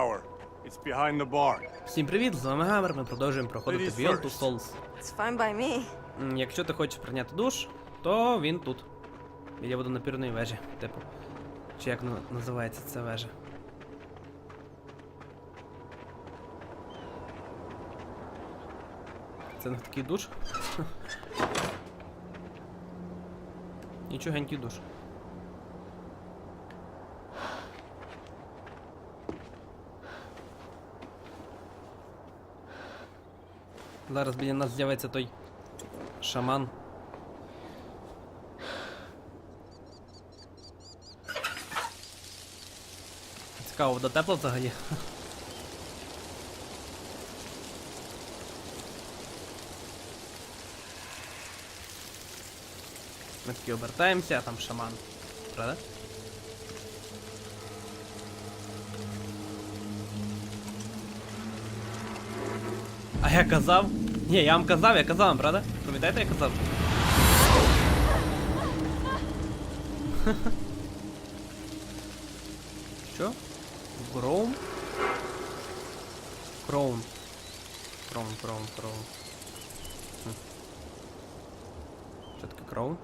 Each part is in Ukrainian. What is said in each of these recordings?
It's behind the bar. Всім привіт, з вами Гамер, ми продовжуємо проходити Beyond Two. Souls. It's fine by me. Якщо ти хочеш прийняти душ, то він тут. Біля водонапірної вежі, типу. Чи як на- називається ця вежа? Це не такий душ? Нічогенький душ. Зараз біля нас з'явиться той шаман. Цікаво, вода тепла взагалі. Ми такі обертаємося, а там шаман. Правда? А я казав? Ні, я вам казав, я казав вам, правда? Пам'ятаєте, я казав? Що? Гроум? Кроун. Кроун, кроун, кроун. Що таке кроун?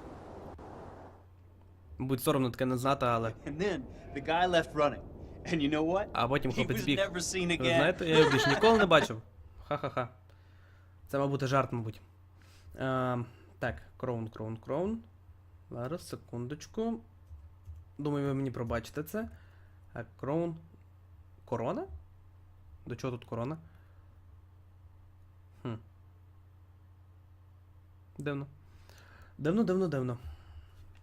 Будь соромно таке не знати, але. А потім хлопець біг. Ви знаєте, я його більш ніколи не бачив. Ха-ха-ха. Це, мабуть, жарт, мабуть. А, так, кроун, кроун, кроун. Зараз, секундочку. Думаю, ви мені пробачите це. А кроун. Корона? До чого тут корона? Хм. Дивно. Дивно, дивно, дивно.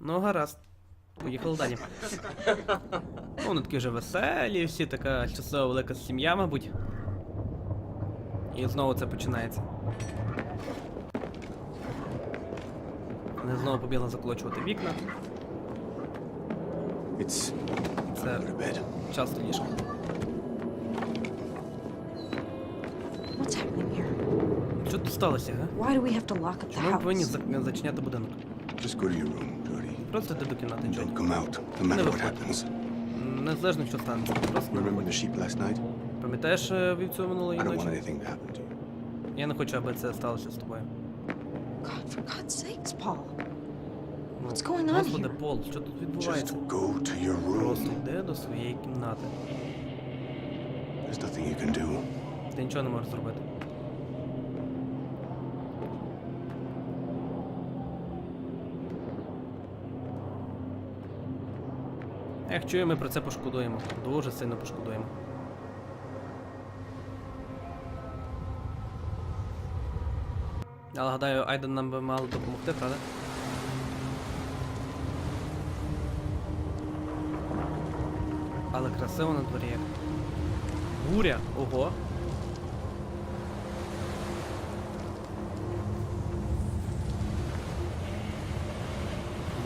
Ну, гаразд. Поїхали далі. Вони такі вже веселі, всі така щаслива велика сім'я, мабуть. І знову це починається. Вони знову побігли заколочувати вікна. It's Це часто ліжко. What's happening here? Що тут сталося, га? Why do we have to lock up the Чому ми повинні зачиняти будинок? Just go to your room, Jody. Просто йди до кімнати, Don't Джоді. come out, no matter what happens. Незалежно, що станеться. Просто не Remember the виходь. sheep last night? Пам'ятаєш е, вівцю минулої I don't want ночі? anything to happen to you. Я не хочу, аби це сталося з тобою. God, for God's sakes, Paul. What's going on Господи, here? Пол, що тут Just відбувається? go to your Просто йди до своєї кімнати. There's nothing you can do. Ти нічого не можеш зробити. Як чую, ми про це пошкодуємо. Дуже сильно пошкодуємо. Але гадаю, Айден нам би мало допомогти, правда? Але красиво на дворі. Буря, ого.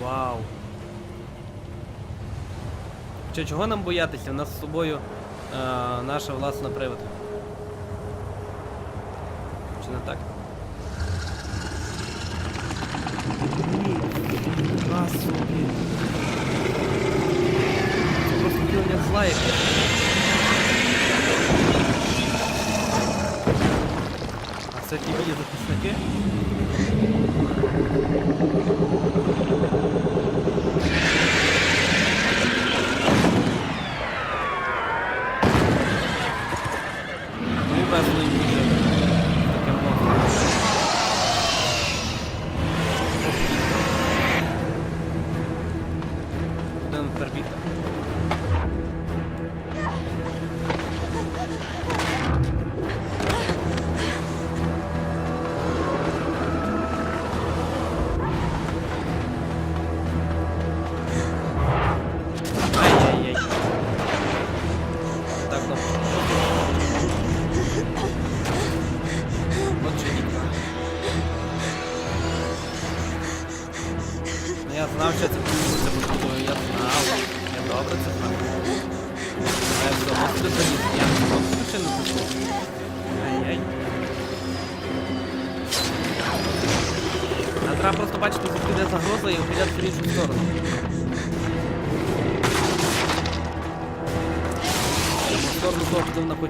Вау. Чи чого нам боятися? У нас з собою е, наша власна привид. Чи не так? А, собі. Це просто втілення зла яке. А це ті є захисники?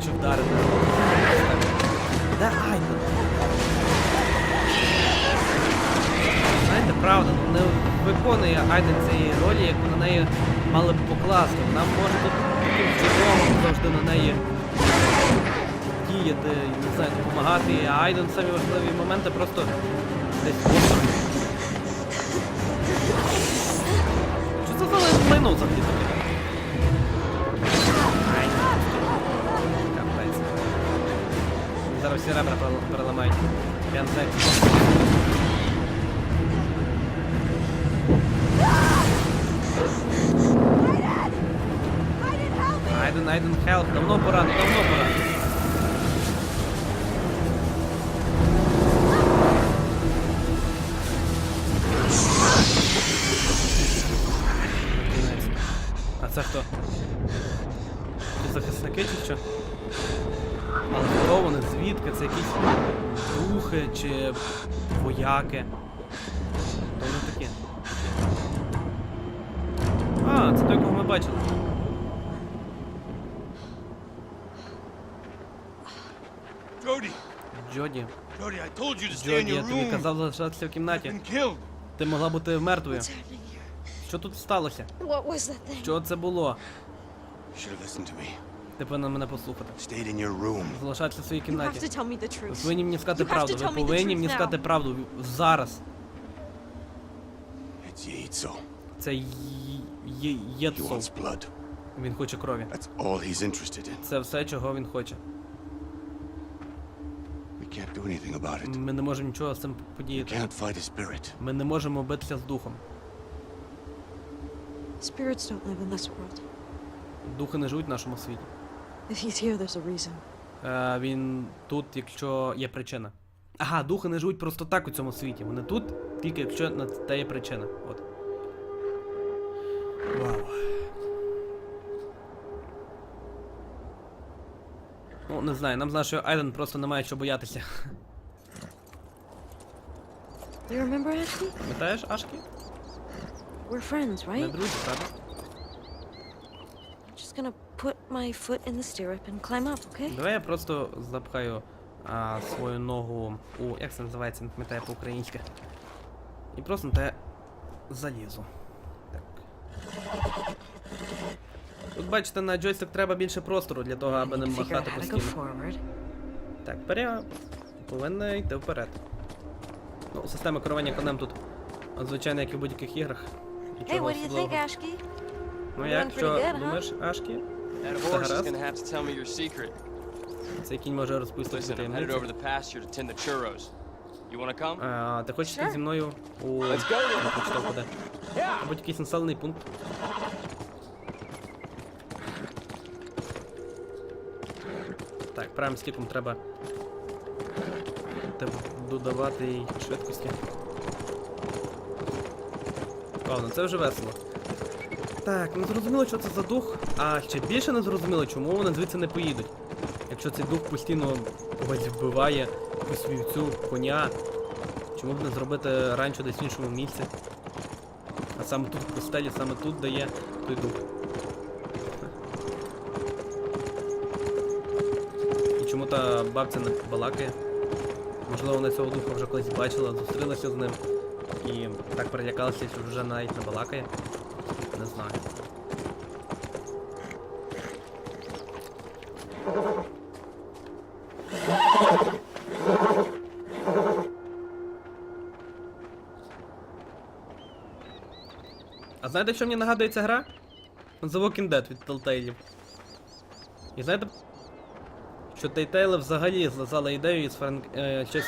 куди вдарити. Де Айден? Знаєте, правда, не виконує Айден цієї ролі, яку на неї мали б покласти. Вона може тут чудовим завжди на неї діяти, не знаю, допомагати, а Айден самі важливі моменти просто десь поруч. Що це за лайно взагалі таке? Зараз всі ребра перел- переламають. Айден, Айден, хелп, давно пора, давно пора. Чи вояки? Хто вони такі? А, це той, кого ми бачили. Джоді. In Джоді, я тобі казав залишатися в кімнаті. Ти могла бути мертвою. Що тут сталося? Що це було? Ти повинна мене послухати. Залишатися в своїй кімнаті. Ви повинні мені сказати правду. Ви повинні мені сказати правду зараз. Це Єцо. Він хоче крові. That's all he's interested in. Це все, чого він хоче. Ми не можемо нічого з цим подіяти. Ми не можемо битися з духом. Духи не живуть в нашому світі. If he's here, there's a reason. Е, він тут, якщо є причина. Ага, духи не живуть просто так у цьому світі. Вони тут, тільки якщо на те є причина. От. Вау. Ну, не знаю, нам з нашою Айден просто немає чого боятися. Do you remember Ashley? Пам'ятаєш, Ашкі? We're friends, Ми right? друзі, правда? Put my foot in the stirrup and climb up, okay? Давай я просто запхаю а, свою ногу у. як це називається, не пам'ятаю по-українськи. І просто на те залізу. Так. Тут бачите, на джойстик треба більше простору для того, аби не махати how to go постійно. Так, вперед. Повинна йти вперед. Ну, система керування конем тут звичайно, як і в будь-яких іграх. Hey, Нічого what do you think, особливого. Ashky? Ну як, що pretty good, huh? думаєш, Ашкі? That horse is gonna have to tell me your secret. Цей кінь може розповісти Listen, I'm headed таємниці. over the pasture to tend the churros. You wanna come? А, ти хочеш йти зі мною у Let's go then. Куди. Якийсь населений пункт. Так, правим стіком треба те- додавати їй швидкості. О, ну це вже весело. Так, не зрозуміло, що це за дух, а ще більше не зрозуміло, чому вони звідси не поїдуть. Якщо цей дух постійно когось вбиває, якусь вівцю, коня, Чому б не зробити ранчо десь в іншому місці? А саме тут в пустелі, саме тут дає той дух. І чому та бабця не балакає? Можливо, вона цього духа вже колись бачила, зустрілася з ним і так перелякалася, що вже навіть не балакає. Не знаю. А знаєте, що мені нагадує ця гра? The Walking Dead від Telltale. І знаєте, що Telltale взагалі злазала ідею із Фарен... е, ще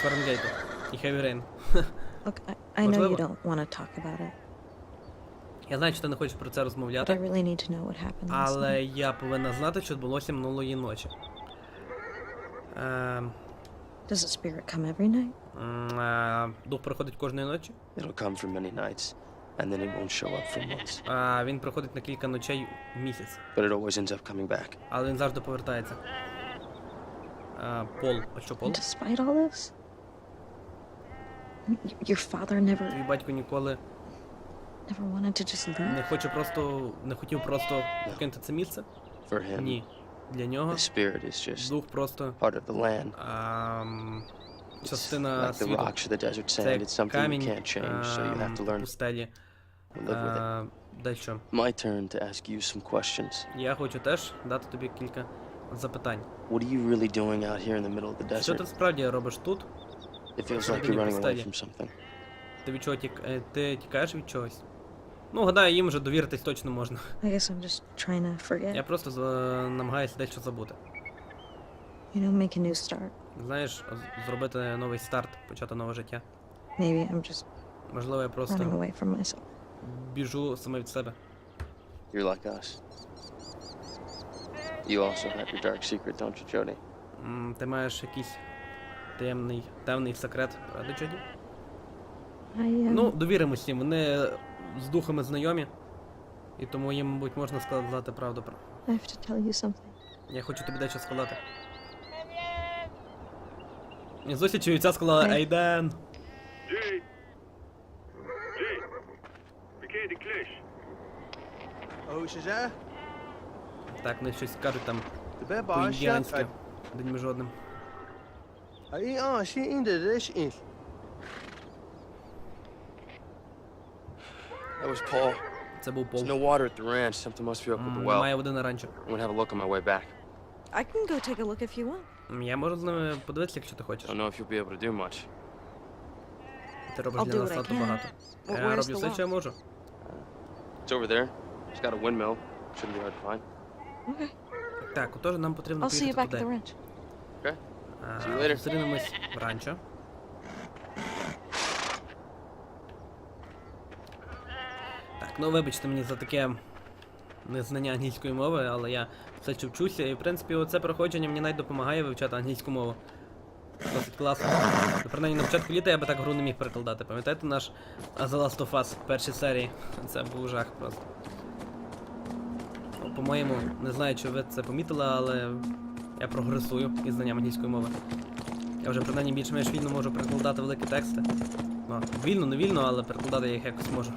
і Heavy Rain. Look, I, I know you don't want to talk about it, Я знаю, що ти не хочеш про це but I розмовляти, really need to know what happened. але night. я повинна знати, що відбулося минулої ночі. Ем, Does the spirit come every night? м, е, дух приходить кожної ночі. It'll come for many nights, and then it won't show up for months. А він приходить на кілька ночей в місяць, But it always ends up coming back. але він завжди повертається. А, пол. А що пол? And despite all this, y- your father never Твій батько ніколи never wanted to just leave. не хоче просто. не хотів просто покинути це місце? For him, Ні. Для нього The spirit is just дух просто part of the land. ам, It's частина like the світу. rocks or the desert sand. It's something you камінь can't change, so you have to learn пустелі. to live with it. А, Дальше. My turn to ask you some questions. Я хочу теж дати тобі кілька запитань. What are you really doing out here in the middle of the Що desert? справді робиш тут? It feels like you're running away from something. Ти від чого тік... е, ти тікаєш від чогось? Ну, гадаю, їм вже довіритись точно можна. I guess I'm just trying to forget. Я просто за- намагаюся дещо забути. You know, make a new start. Знаєш, з- зробити новий старт, почати нове життя. Maybe I'm just Можливо, я running просто away from myself. біжу саме від себе. You're like us. You also have your dark secret, don't you, Jody? М, Ти маєш якийсь таємний, темний секрет, правда, Джоді? I um, Ну, довіримось їм, вони з духами знайомі. І тому їм, мабуть, можна сказати правду про. I have to tell you something. Я хочу тобі дещо сказати. Мені Зося чується сказала Ей. Ейден. Jay. Jay. Oh? Так, вони щось кажуть там De ben baas, по-індіанськи. Одним жодним. Ai, ah, zie in de res is. That was Paul. Це був Пол. There's no water at the ranch. Something must be up with М, the well. Немає води на ранчо. I'm gonna have a look on my way back. I can go take a look if you want. М, Я можу з ними подивитися, якщо ти хочеш. Don't know if you'll be able to do much. Ти робиш I'll для do нас what I надто can. багато. Well, Я where's роблю the все, що я можу. It's over there. It's got a windmill. Shouldn't be hard to find. Okay. Так, отож нам потрібно I'll see you поїхати back at the туди. ranch. А, See you later. Зустрінемось в ранчо. Ну вибачте мені за таке незнання англійської мови, але я все ще вчуся, і в принципі оце проходження мені навіть допомагає вивчати англійську мову. Досить класно. Ну, принаймні на початку літа я би так гру не міг перекладати. Пам'ятаєте наш The Last of Us в першій серії? Це був жах просто. Ну, По-моєму, не знаю, чи ви це помітили, але я прогресую із знанням англійської мови. Я вже принаймні більш-менш вільно можу перекладати великі тексти. Ну, вільно, не вільно, але перекладати я їх якось можу.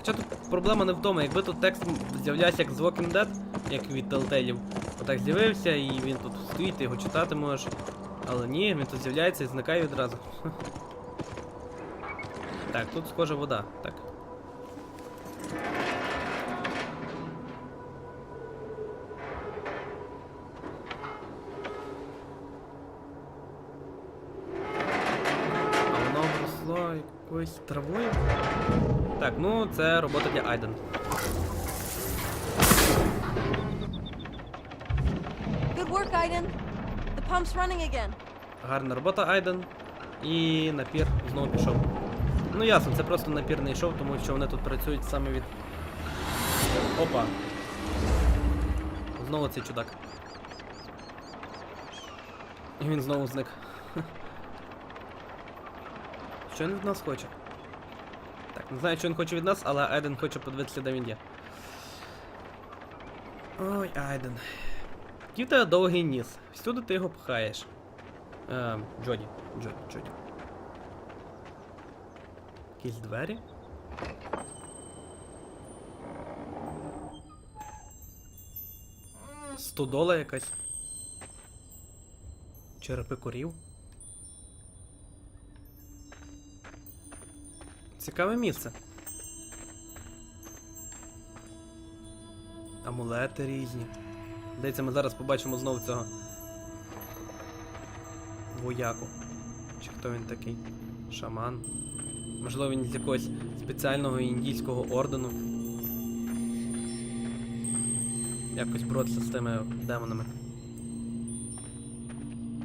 Хоча тут проблема не в тому, якби тут текст з'являвся як з Walking Dead, як від Telltale, отак з'явився і він тут стоїть, ти його читати можеш. Але ні, він тут з'являється і зникає відразу. Так, тут схожа вода, так. А воно обросло травою. Так, ну це робота для Айден. Good work, Aiden. The pump's running again. Гарна робота Айден. І напір знову пішов. Ну ясно, це просто напір не йшов, тому що вони тут працюють саме від. Опа. Знову цей чудак. І він знову зник. Що він від нас хоче? Не знаю, що він хоче від нас, але Айден хоче подивитися, де він є. Ой, Айден. Тебе довгий ніс. Всюди ти його пхаєш. Е, Джоді. Джоді, Джоді. Якісь двері? Стодола якась. Черепи корів. Цікаве місце. Амулети різні. Здається, ми зараз побачимо знову цього вояку. Чи хто він такий? Шаман. Можливо, він з якогось спеціального індійського ордену. Якось боротися з тими демонами.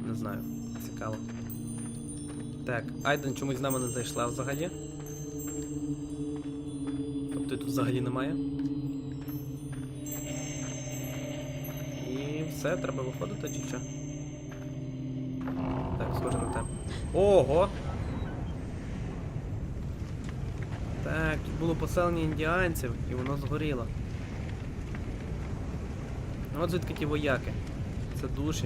Не знаю. Цікаво. Так, Айден чомусь з нами не зайшла взагалі. Тобто тут взагалі немає. І все, треба виходити чи що? Так, схоже на те. Ого! Так, тут було поселення індіанців і воно згоріло. Ну от звідки ті вояки. Це душі.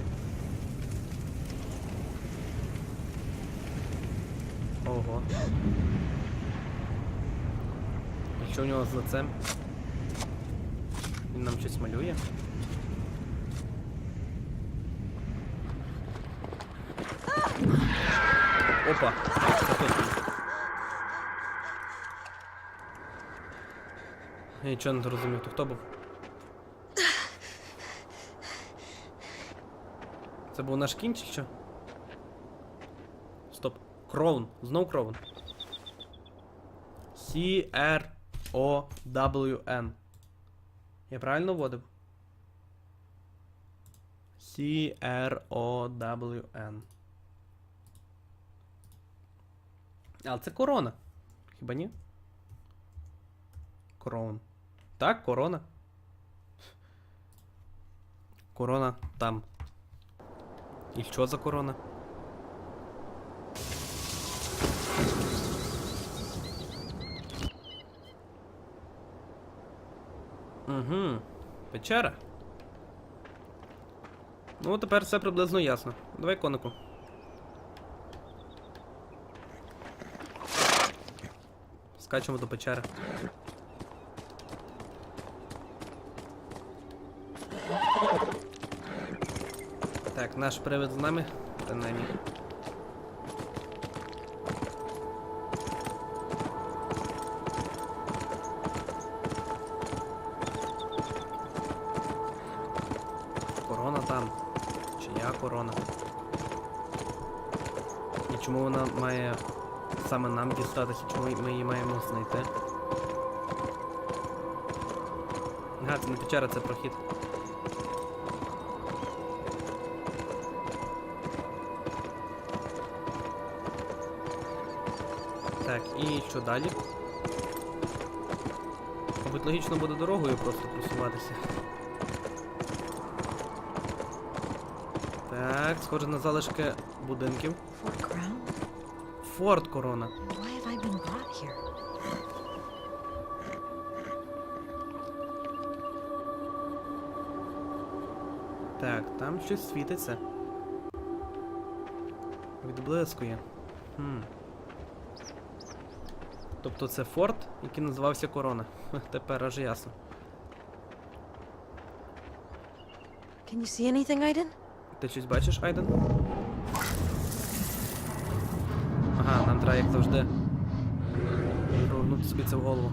Ого. Що у нього з лицем? Він нам щось малює. Опа! Я нічого не зрозумів, то хто був? Це був наш кінчик що? Стоп. Кроун. Знов кроун. CR C-R-O-W-N. Я правильно вводив? C-R-O-W-N. Але це корона. Хіба ні? Кроун. Так, корона. Корона там. І що за корона? Угу. Печера. Ну, тепер все приблизно ясно. Давай конику. Скачемо до печери. Так, наш привид з нами. Принаймні. Корона саме нам дістатися, чому ми її маємо знайти? Ага, це не печера, це прохід. Так, і що далі? Мабуть, логічно буде дорогою просто просуватися. Так, схоже на залишки будинків. Форт Корона. Так, там щось світиться. Відблискує. Хм. Тобто це форт, який називався Корона. Тепер аж ясно. Can you see anything, Aiden? Ти щось бачиш, Айден? Треба, як завжди. Провернути собі це в голову.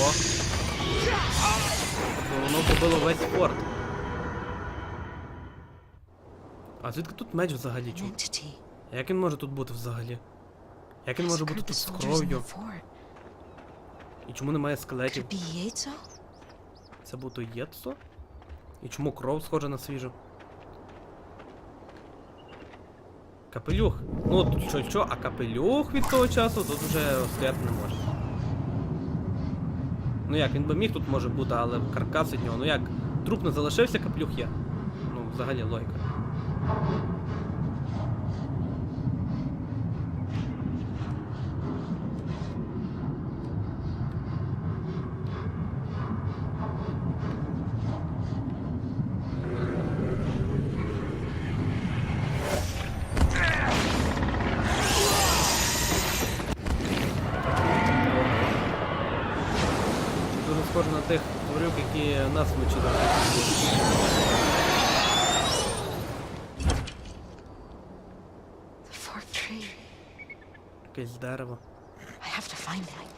Ого. Воно побило весь форт. А звідки тут меч взагалі чув? Як він може тут бути взагалі? Як він може бути тут з кров'ю? І чому немає скелетів? Це був той Єтсо? І чому кров схожа на свіжу? Капелюх. Ну тут що, що, а капелюх від того часу тут вже стояти не може. Ну як, він би міг тут може бути, але каркас від нього. Ну як, труп не залишився, капелюх є. Ну, взагалі логіка. Дуже схоже на які нас. The. Якесь дерево. I have to find it.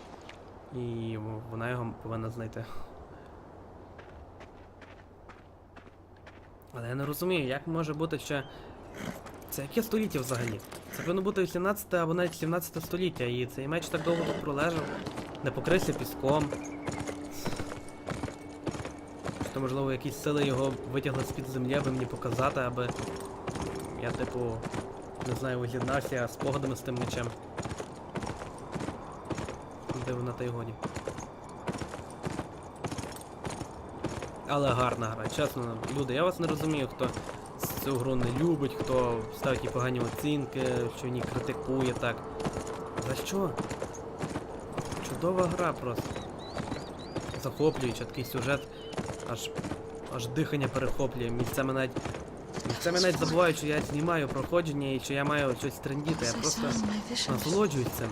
І вона його повинна знайти. Але я не розумію, як може бути ще. Це яке століття взагалі? Це повинно бути 18 або навіть 17 століття, і цей меч так довго тут пролежав, не покрився піском. Можливо, якісь сили його витягли з-під землі, аби мені показати, аби я, типу, не знаю, воз'єднався спогадами з тим мечем. Дивно та й. Але гарна гра, чесно, люди, я вас не розумію, хто цю гру не любить, хто ставить їй погані оцінки, що в критикує так. За що? Чудова гра просто. Захоплююча, такий сюжет, аж аж дихання перехоплює, місцями навіть Місцями навіть забуваю, що я знімаю проходження і що я маю щось трендіти, я просто насолоджуюсь цим.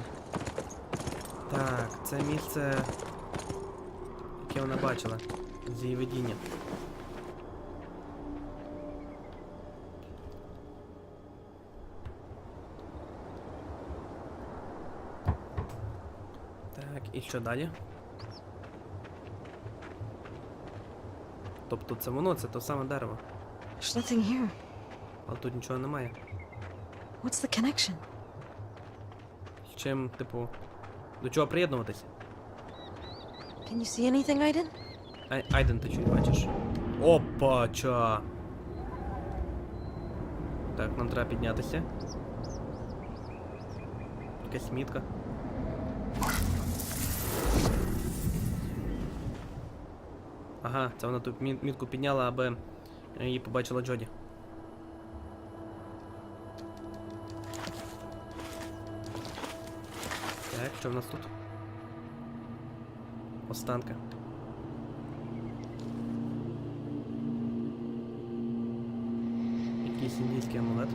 Так, це місце, яке вона бачила з її видіння. Так, і що далі? Тобто це воно, це то саме дерево. There's nothing here. Але тут нічого немає. What's the connection? З чим, типу, до чого приєднуватися? Can you see anything, Aiden? Ай, Айден, ти чуть бачиш? Опа, ча. Так, нам треба піднятися. Якась мітка. Ага, це вона тут мі- мітку підняла, аби її побачила Джоді. Так, що в нас тут? Останка. Якийсь індійський амулет.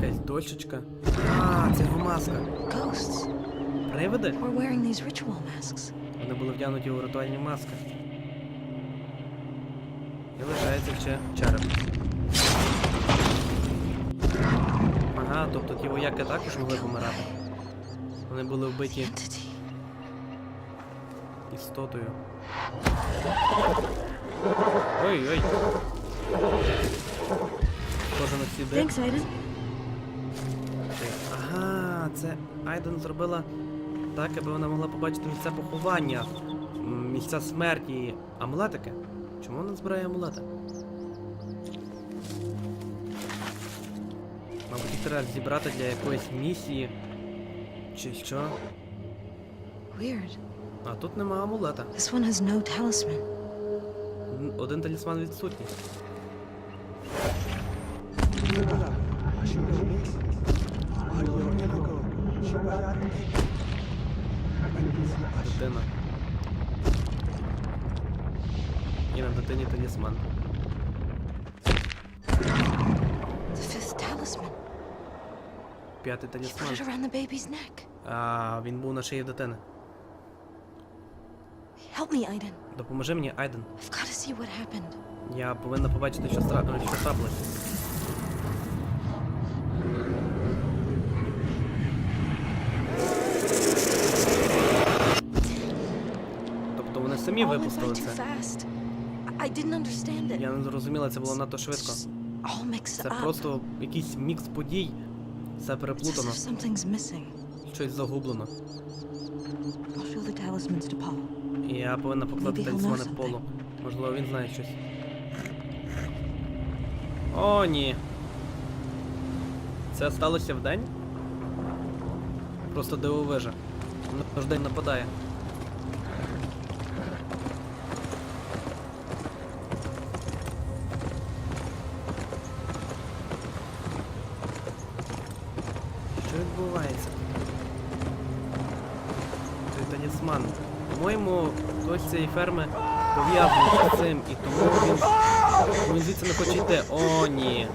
Якась дощечка. А, це його маска. Ghosts. Привиди? We're wearing these ritual masks. Вони були вдягнуті у ритуальні маски. І лишається ще череп. Ага, тобто ті вояки також могли помирати. Вони були вбиті істотою. Ой, ой. Схоже на сліди. Це Айден зробила так, аби вона могла побачити місця поховання, місця смерті. Амулетики? Чому вона збирає амулети? Мабуть, їх треба зібрати для якоїсь місії. Чи що? Weird. А тут нема амулета. This one has no talisman. Один талісман відсутній. Дитина. І на дитині талісман. П'ятий талісман. А він був на шиї дитини. Help me, Aiden. Допоможи мені, Айден. Я повинна побачити, що трапилось. Тобто вони самі випустили це. Я не зрозуміла, це було надто швидко. Це просто якийсь мікс подій. Все переплутано, щось загублено. Я повинна поклати талісмани полу. Можливо, він знає щось. О, ні. Це сталося вдень? Просто дивовижа. Ж день нападає. Що відбувається? Той талісман. По-моєму, хтось з цієї ферми пов'язаний з цим, і тому він. Він звідси не хоче йти. О, ні.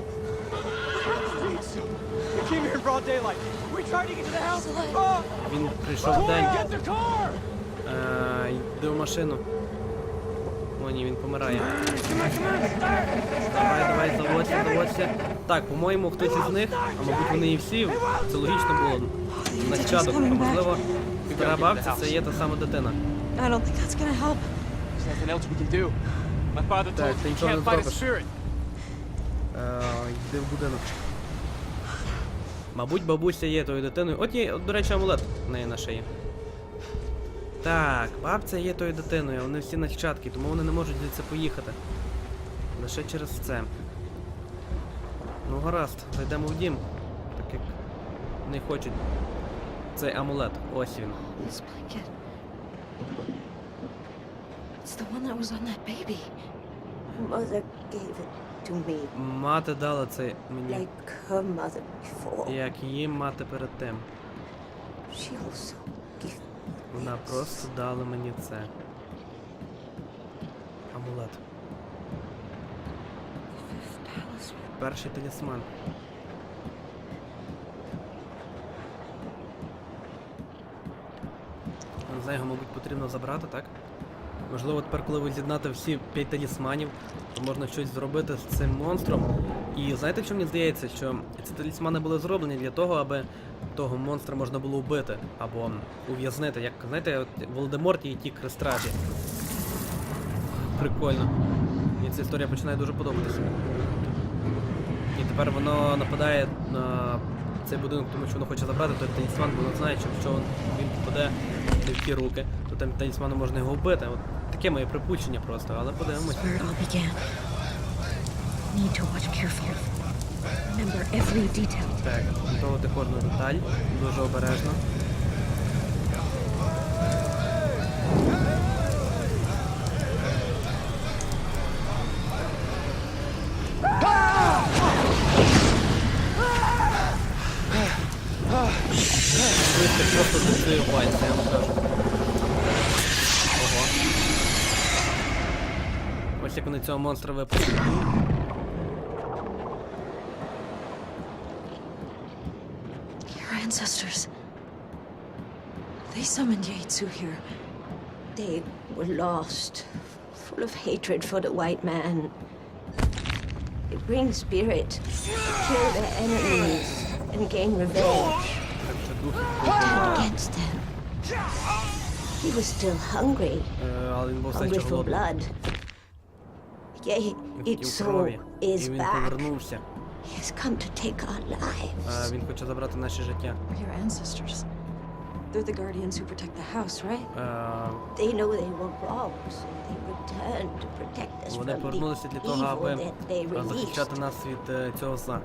Він прийшов день. Е, йди в машину. О, ні, він помирає. Давай, давай, заводься, заводься. Так, по-моєму, хтось із них, а мабуть вони і всі, це логічно було. Нащадок, можливо, стара бабця це є та сама дитина. I don't think that's gonna help. There's nothing else we can do. My father told me you can't fight a spirit. Йди в будинок. Мабуть, бабуся є тою дитиною. От є, от, до речі, амулет в неї на шиї. Так, бабця є тою дитиною, вони всі нащадки, тому вони не можуть звідси поїхати. Лише через це. Ну гаразд, зайдемо в дім. Так як не хочуть. Цей амулет. Ось він. This. It's the one that was on that baby. Mother gave it to me Мати дала це мені. like her mother before. Як її мати перед тим. She also gave me Да, просто дали мені це. Амулет. Перший талісман. Не знаю, його, мабуть, потрібно забрати, так? Можливо, тепер, коли ви з'єднати всі 5 талісманів, то можна щось зробити з цим монстром. І знаєте, що мені здається, що ці талісмани були зроблені для того, аби того монстра можна було вбити або ув'язнити. Як знаєте, от Володиморті і ті крестражі. Прикольно. Мені ця історія починає дуже подобатися. І тепер воно нападає на цей будинок, тому що воно хоче забрати той талісман, бо воно знає, що він попаде не в ті руки, то тим талісманом можна його вбити. От таке моє припущення просто, але подивимось. Так, готувати кожну деталь, дуже обережно. цього монстра випустили. Your ancestors. They summoned Yaitsu here. They were lost, full of hatred for the white man. They bring spirit, kill their enemies, and gain revenge. Так що духи Turn against them. He was still hungry, Е, але він був все hungry ще for голодний. blood. Yet Він хотів Itsu крові. І is він back. повернувся. He has come to take our Е, lives. Він хоче забрати наше життя. Your ancestors. They're the guardians who protect the house, right? Е, They know they were wrong, so they returned to protect us Вони from the повернулися для того, evil аби that they е, захищати released. нас від е, цього зла.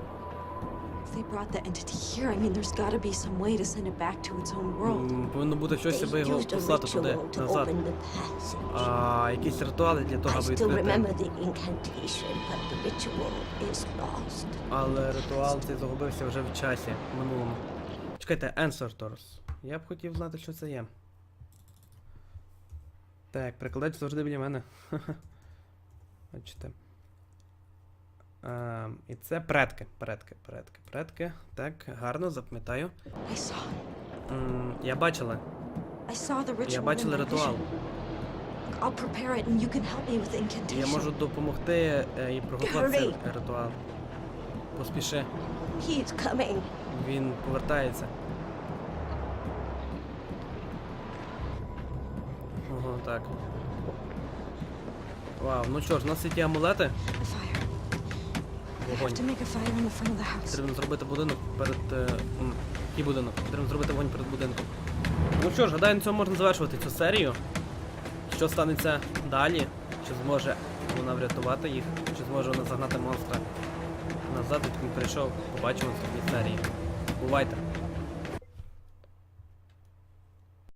They brought the entity here, I mean, there's gotta be some way to send it back to its own world. М, Повинно бути щось, аби They його used a послати туди, ritual to назад. open the passage. А, якісь ритуали для того, I аби still remember the incantation, but the ritual is lost. Але ритуал цей загубився вже в часі, в минулому. Чекайте, Ancestors. Я б хотів знати, що це є. Так, перекладач завжди біля мене. Бачите. Ем, і це предки. Предки, предки, предки. Так, гарно, запам'ятаю. Я бачила. Я бачила ритуал. Я можу допомогти е, і приготувати цей ритуал. Поспіши, він повертається. Ого, так. Вау, ну що ж, у нас є ті амулети. House. Потрібно зробити будинок перед. І Який будинок? Потрібно зробити вогонь перед будинком. Ну що ж, гадаю, на цьому можна завершувати цю серію. Що станеться далі? Чи зможе вона врятувати їх? Чи зможе вона загнати монстра назад, як він прийшов? Побачимо в наступній серії. Бувайте!